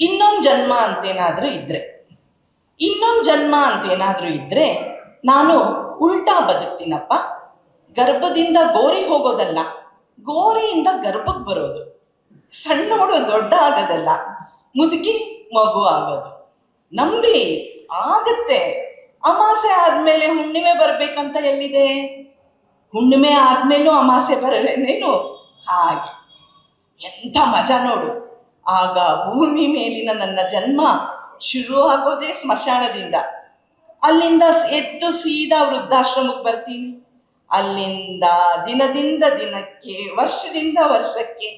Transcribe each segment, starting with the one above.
ಇನ್ನೊಂದು ಜನ್ಮ ಅಂತೇನಾದರೂ ಇದ್ರೆ, ಇನ್ನೊಂದು ಜನ್ಮ ಅಂತೇನಾದರೂ ಇದ್ರೆ ನಾನು ಉಲ್ಟಾ ಬದುಕ್ತೀನಪ್ಪ. ಗರ್ಭದಿಂದ ಗೋರಿ ಹೋಗೋದಲ್ಲ, ಗೋರಿಯಿಂದ ಗರ್ಭಕ್ಕೆ ಬರೋದು. ಸಣ್ಣೋಡು ದೊಡ್ಡ ಆಗೋದಲ್ಲ, ಮುದುಕಿ ಮಗು ಆಗೋದು. ನಂಬಿ ಆಗತ್ತೆ. ಅಮಾಸೆ ಆದ್ಮೇಲೆ ಹುಣ್ಣಿಮೆ ಬರ್ಬೇಕಂತ ಎಲ್ಲಿದೆ? ಹುಣ್ಣಿಮೆ ಆದ್ಮೇಲೂ ಅಮಾಸೆ ಬರಲೇನೇನು? ಹಾಗೆ. ಎಂಥ ಮಜಾ ನೋಡು. ಆಗ ಭೂಮಿ ಮೇಲಿನ ನನ್ನ ಜನ್ಮ ಶುರು ಆಗೋದೇ ಸ್ಮಶಾನದಿಂದ. ಅಲ್ಲಿಂದ ಎದ್ದು ಸೀದಾ ವೃದ್ಧಾಶ್ರಮಕ್ಕೆ ಬರ್ತೀನಿ. ಅಲ್ಲಿಂದ ದಿನದಿಂದ ದಿನಕ್ಕೆ, ವರ್ಷದಿಂದ ವರ್ಷಕ್ಕೆ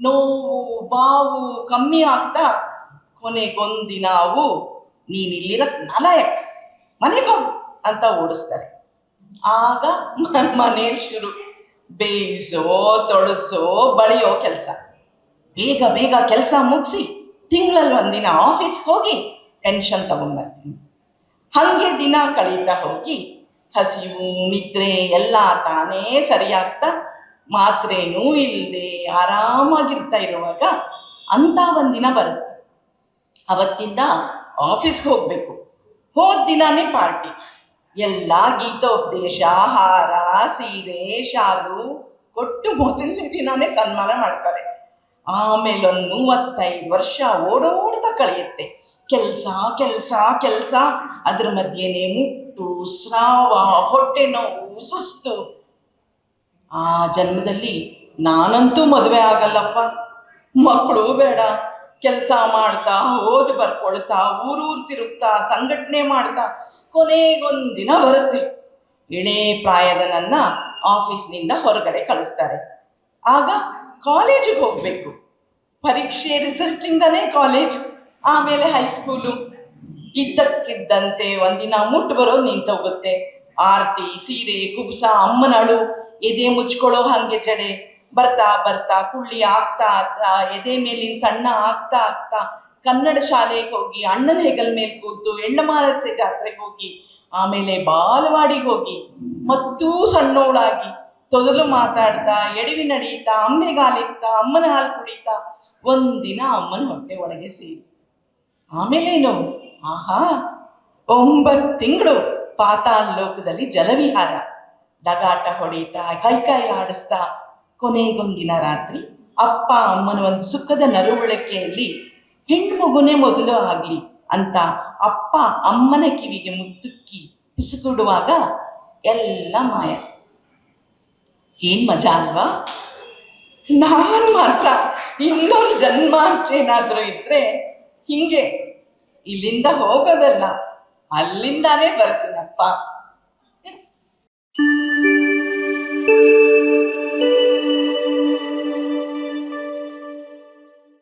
ನೋವು, ಬಾವು ಕಮ್ಮಿ ಆಗ್ತಾ ಕೊನೆಗೊಂದಿನ ಅವು ನೀನ್ ಇಲ್ಲಿರಕ್ ನಾಲಾಯಕ್, ಮನೆಗೆ ಅಂತ ಓಡಿಸ್ತಾರೆ. ಆಗ ಮನೆ ಶುರು. ಬೇಯಿಸೋ, ತೊಡಸೋ, ಬಳಿಯೋ ಕೆಲಸ. ಬೇಗ ಬೇಗ ಕೆಲಸ ಮುಗಿಸಿ ತಿಂಗಳಲ್ಲಿ ಒಂದಿನ ಆಫೀಸ್ ಹೋಗಿ ಟೆನ್ಷನ್ ತಗೊಂಡ್ಬರ್ತೀನಿ ಹಾಗೆ ದಿನ ಕಳೀತಾ ಹೋಗಿ ಹಸಿವು, ನಿದ್ರೆ ಎಲ್ಲ ತಾನೇ ಸರಿಯಾಗ್ತಾ ಮಾತ್ರೇನೂ ಇಲ್ಲದೆ ಆರಾಮಾಗಿರ್ತಾ ಇರುವಾಗ ಅಂತ ಒಂದಿನ ಬರುತ್ತೆ. ಅವತ್ತಿಂದ ಆಫೀಸ್ಗೆ ಹೋಗಬೇಕು. ಹೋದ ದಿನಾನೇ ಪಾರ್ಟಿ ಎಲ್ಲ ಗೀತೋಪದೇಶ ಹಾರ ಸೀರೆ, ಶಾಲು ಕೊಟ್ಟು ಮೊದಲನೇ ದಿನಾನೇ ಸನ್ಮಾನ ಮಾಡ್ತಾರೆ. ಆಮೇಲೆ ಒಂದು ಮೂವತ್ತೈದು ವರ್ಷ ಓಡೋಡ್ತಾ ಕಳೆಯುತ್ತೆ. ಕೆಲಸ ಕೆಲಸ ಕೆಲಸ. ಅದ್ರ ಮಧ್ಯೆನೇ ಮುಟ್ಟು, ಸ್ರಾವ, ಹೊಟ್ಟೆ ನೋವು, ಸುಸ್ತು. ಆ ಜನ್ಮದಲ್ಲಿ ನಾನಂತೂ ಮದುವೆ ಆಗಲ್ಲಪ್ಪ. ಮಕ್ಕಳು ಬೇಡ. ಕೆಲಸ ಮಾಡ್ತಾ, ಓದಿ ಬರ್ಕೊಳ್ತಾ ಊರೂರು ತಿರುಗ್ತಾ, ಸಂಘಟನೆ ಮಾಡ್ತಾ, ಕೊನೆಗೊಂದಿನ ಬರುತ್ತೆ. ಇಳೇ ಪ್ರಾಯದ ನನ್ನ ಆಫೀಸ್ನಿಂದ ಹೊರಗಡೆ ಕಳಿಸ್ತಾರೆ. ಆಗ ಕಾಲೇಜಿಗೆ ಹೋಗಬೇಕು. ಪರೀಕ್ಷೆ ರಿಸಲ್ಟಿಂದನೇ ಕಾಲೇಜ್, ಆಮೇಲೆ ಹೈಸ್ಕೂಲು ಇದ್ದಕ್ಕಿದ್ದಂತೆ ಒಂದಿನ ಮುಟ್ಟು ಬರೋದು ನಿಂತೋಗುತ್ತೆ ಆರತಿ, ಸೀರೆ, ಕುಬುಸ ಅಮ್ಮನಳು ಎದೆ ಮುಚ್ಕೊಳ್ಳೋ ಹಂಗೆ ಜಡೆ. ಬರ್ತಾ ಬರ್ತಾ ಕುಳ್ಳಿ ಆಗ್ತಾ ಆಗ್ತಾ, ಎದೆ ಮೇಲಿನ ಸಣ್ಣ ಆಗ್ತಾ ಆಗ್ತಾ, ಕನ್ನಡ ಶಾಲೆಗೆ ಹೋಗಿ, ಅಣ್ಣನ ಹೆಗಲ್ ಮೇಲೆ ಕೂತು ಎಳ್ಳಮಾಲಸೆ ಜಾತ್ರೆಗೆ ಹೋಗಿ, ಆಮೇಲೆ ಬಾಲವಾಡಿಗೆ ಹೋಗಿ, ಮತ್ತೂ ಸಣ್ಣೋಳಾಗಿ ತೊದಲು ಮಾತಾಡ್ತಾ, ಎಡವಿ ನಡೀತಾ ಅಂಬೆಗಾಲಿಕ್ತಾ ಅಮ್ಮನ ಹಾಲು ಕುಡಿತಾ, ಒಂದಿನ ಅಮ್ಮನ ಹೊಟ್ಟೆ ಒಳಗೆ ಸೇರಿ. ಆಮೇಲೇನು ಆಹಾ, ಒಂಬತ್ತು ತಿಂಗಳು ಪಾತಾಲ್ ಲೋಕದಲ್ಲಿ ಜಲವಿಹಾರ. ಲಗಾಟ ಹೊಡಿತಾ, ಕೈಕಾಯಿ ಆಡಿಸ್ತಾ, ಕೊನೆಗೊಂದಿನ ರಾತ್ರಿ ಅಪ್ಪ ಅಮ್ಮನ ಒಂದು ಸುಖದ ನರುವಳಿಕೆಯಲ್ಲಿ ಹೆಣ್ಣು ಮೊದಲು ಆಗ್ಲಿ ಅಂತ ಅಪ್ಪ ಅಮ್ಮನ ಕಿವಿಗೆ ಮುತ್ತುಕ್ಕಿ ಪಿಸುಕುಡುವಾಗ ಎಲ್ಲ ಮಾಯ. ಏನು ಮಜಾ ಅಲ್ವಾ? ನಾನು ಮಾತ್ರ ಇನ್ನೊಂದು ಜನ್ಮ ಏನಾದರೂ ಇದ್ರೆ ಹಿಂಗೆ ಇಲ್ಲಿಂದ ಹೋಗೋದಲ್ಲ ಅಲ್ಲಿಂದಾನೇ ಬರ್ತೀನಪ್ಪ.